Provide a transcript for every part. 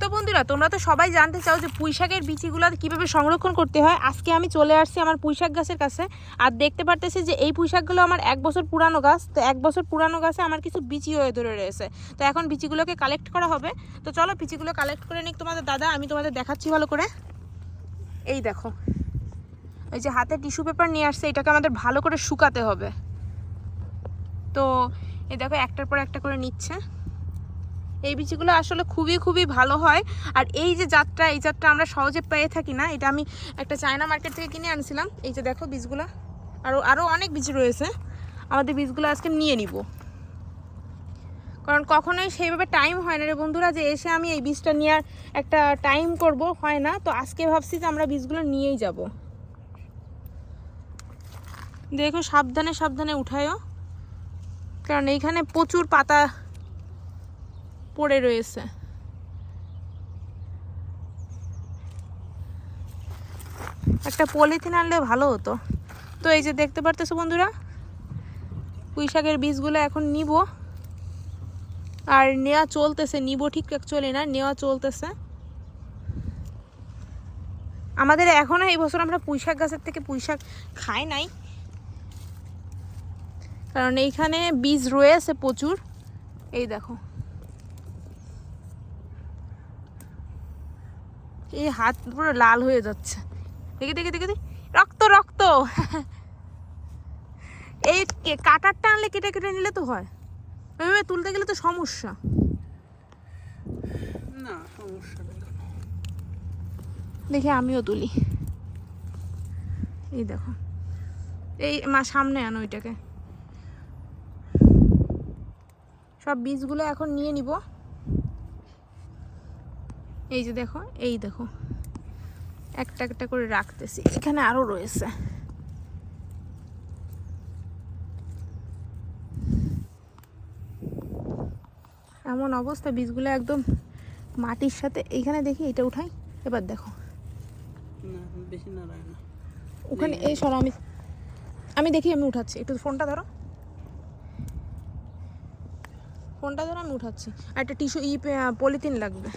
তো বন্ধুরা, তোমরা তো সবাই জানতে চাও যে পুঁই শাকের বিচিগুলো কীভাবে সংরক্ষণ করতে হয়। আজকে আমি চলে আসছি আমার পুঁই শাক গাছের কাছে। আর দেখতে পারতেছি যে এই পুঁইশাকগুলো আমার এক বছর পুরানো গাছ, তো এক বছর পুরানো গাছে আমার কিছু বিচি হয়ে ধরে রয়েছে। তো এখন বিচিগুলোকে কালেক্ট করা হবে। তো চলো বিচিগুলো কালেক্ট করে নিক তোমাদের দাদা, আমি তোমাদের দেখাচ্ছি ভালো করে। এই দেখো ওই যে হাতে টিস্যু পেপার নিয়ে আসছে, এটাকে আমাদের ভালো করে শুকাতে হবে। তো এই দেখো, একটার পর একটা করে নিচ্ছে। এই বীজগুলো আসলে খুবই খুবই ভালো হয়। আর এই যে যাত্রা এই যাত্রা আমরা সহজে পেয়ে থাকি না, এটা আমি একটা চায়না মার্কেট থেকে কিনে আনছিলাম। এই যে দেখো বীজগুলো আরও আরও অনেক বীজ রয়েছে। আমাদের বীজগুলো আজকে নিয়ে নিব। কারণ কখনোই সেইভাবে টাইম হয় না রে বন্ধুরা, যে এসে আমি এই বীজটা নেওয়ার একটা টাইম করব, হয় না। তো আজকে ভাবছি যে আমরা বীজগুলো নিয়েই যাব। দেখো, সাবধানে সাবধানে উঠায়ও। কারণ এইখানে প্রচুর পাতা পড়ে রয়েছে। একটা পলিথিন আনলে ভালো হতো। তো এই যে দেখতে পারতেছো বন্ধুরা, পুঁই শাকের বীজগুলো এখন নিব। আর নেওয়া চলতেছে, নিব ঠিক অ্যাকচুয়ালি না, নেওয়া চলতেছে। আমাদের এখনও এই বছর আমরা পুঁই শাক গাছের থেকে পুঁই শাক খাই নাই। কারণ এইখানে বীজ রয়েছে প্রচুর। এই দেখো। এই হাত পুরো লাল হয়ে যাচ্ছে। দেখি দেখি দেখি। রক্ত রক্ত। এই কাটারটা আনলে কেটে কেটে নিলে তো হয়। ওইভাবে তুলতে গেলে তো সমস্যা। না সমস্যা দেখি আমিও তুলি। এই দেখো। এই মা সামনে আনো ওইটাকে। সব বীজগুলো এখন নিয়ে নিব। এই যে দেখো এই দেখো। একটা একটা করে রাখতেছি। এখানে আরও রয়েছে। এমন অবস্থা বীজগুলো একদম মাটির সাথে। এইখানে দেখি এটা উঠাই এবার দেখো। ওখানে এই সরো আমি আমি দেখি আমি উঠাচ্ছি। একটু ফোনটা ধরো। ফোনটা ধরো আমি উঠাচ্ছি। আর একটা টিস্যু ই পলিথিন লাগবে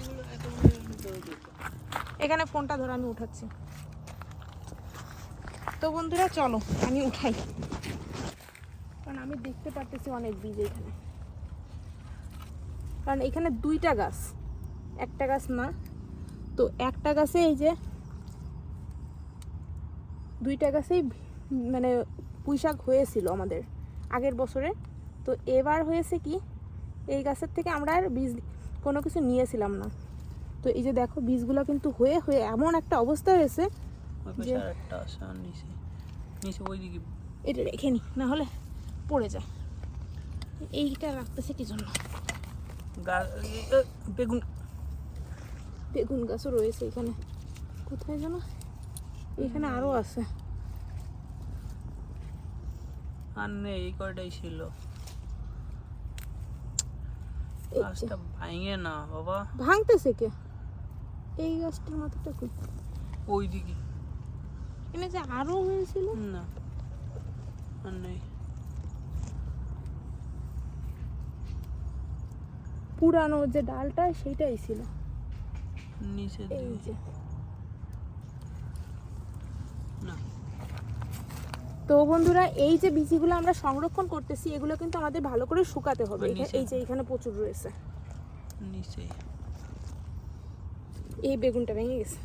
এগুলো এত মনে হয় দেওয়া যেত। এখানে ফোনটা ধরো, আমি উঠাচ্ছি। তো বন্ধুরা, চলো, আমি উঠাই। কারণ আমি দেখতে পারতেছি অনেক বীজ এখানে। কারণ এখানে দুইটা গাছ, একটা গাছ না। তো একটা গাছে এই যে, দুইটা গাছেই মানে পুঁইশাক হয়েছিল আমাদের আগের বছরে। তো এবার হয়েছে কি, এই গাছের থেকে আমরা আর বীজ কোনো কিছু নিয়েছিলাম না। তো এই যে দেখো বীজগুলো কিন্তু হয়ে হয়ে এমন একটা অবস্থা হয়েছে যে- এটা রেখে নি না হলে পড়ে যায়। এইটা রাখতেছে কি জন্য? বেগুন। বেগুন গাছও রয়েছে এখানে। কোথায় যেন? এখানে আরও আছে। আর নেই এই কয়টাই ছিল। ভাঙে না বাবা। ভাঙতেছে কে? এই গাছটার মাথাটা কই? ওইদিকে। এখানে যে আরও হয়েছিল? না আর নেই। পুরানো যে ডালটা সেইটাই ছিল। নিচে এই যে। তো বন্ধুরা এই যে বীজগুলো আমরা সংরক্ষণ করতেছি এগুলো কিন্তু আমাদের ভালো করে শুকাতে হবে। ওই? এই যে এখানে প্রচুর রয়েছে। নিচে। এই বেগুনটা ভেঙে গেছে।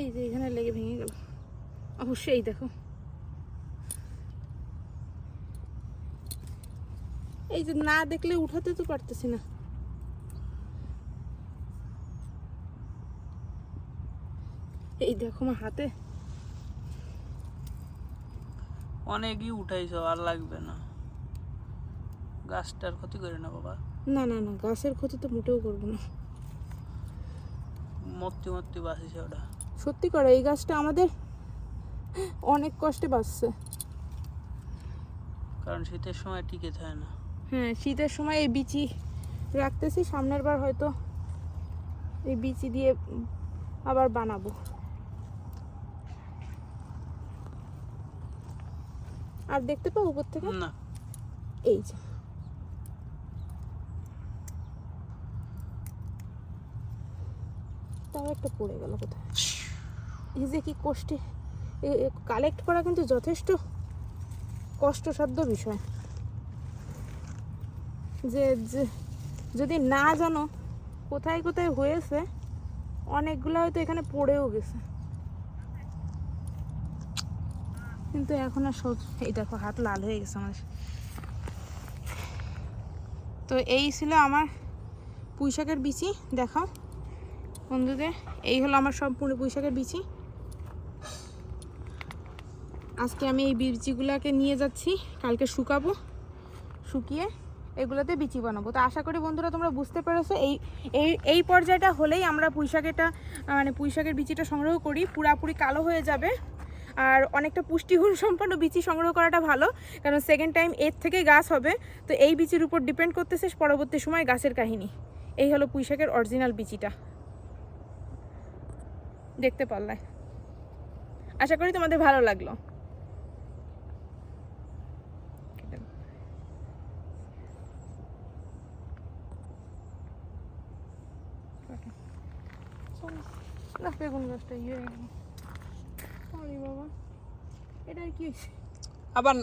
এই যে এখানে লেগে ভেঙে গেল। অবশ্যই এই দেখো। এই যে না দেখলে উঠাতে তো পারতেছি না। এই দেখো আমার হাতে। অনেকই উঠাইছো আর লাগবে না। গাছটার ক্ষতি করে না বাবা। না না না গাছের ক্ষতি তো মোটেও করব না। মরতে মরতে বাঁচিছে ওটা। সত্যি করে এই গাছটা আমাদের অনেক কষ্টে বাঁচছে। কারণ শীতের সময় টিকে থাকে না। হ্যাঁ শীতের সময় এই বিচি রাখতেছি সামনের বার হয়তো এই বিচি দিয়ে আবার বানাবো। আর দেখতে পাবো উপর থেকে? না। এই যে। তাও একটা পড়ে গেল কোথায়? এই যে কি কষ্টে কালেক্ট করা কিন্তু যথেষ্ট কষ্টসাধ্য বিষয়। যে, যদি না জানো কোথায় কোথায় হয়েছে, অনেকগুলো হয়তো এখানে পড়েও গেছে। কিন্তু এখন আর সব, এই দেখো, হাত লাল হয়ে গেছে আমার। তো এই ছিল আমার পুঁইশাকের বিচি, দেখাও। বন্ধুদের, এই হলো আমার সম্পূর্ণ পুঁইশাকের বিচি। আজকে আমি এই বিচিগুলোকে নিয়ে যাচ্ছি, কালকে শুকাবো, শুকিয়ে এগুলোতে বিচি বানাবো। তো আশা করি বন্ধুরা তোমরা বুঝতে পেরেছ, এই এই এই পর্যায়টা হলেই আমরা পুঁইশাকেটা মানে পুঁইশাকের বিচিটা সংগ্রহ করি, পুরাপুরি কালো হয়ে যাবে। আর অনেকটা পুষ্টিগুণ সম্পন্ন বিচি সংগ্রহ করাটা ভালো, কারণ সেকেন্ড টাইম এর থেকে গাছ হবে। তো এই বিচির উপর ডিপেন্ড করতেছে পরবর্তী সময় গাছের কাহিনী। এই হলো পুঁইশাকের অরিজিনাল বিচিটা। দেখতে পারলে আশা করি তোমাদের ভালো লাগল। না বেগুন গাছটা ইয়ে। হয়ে গেল আরে বাবা এটা আর কি আবার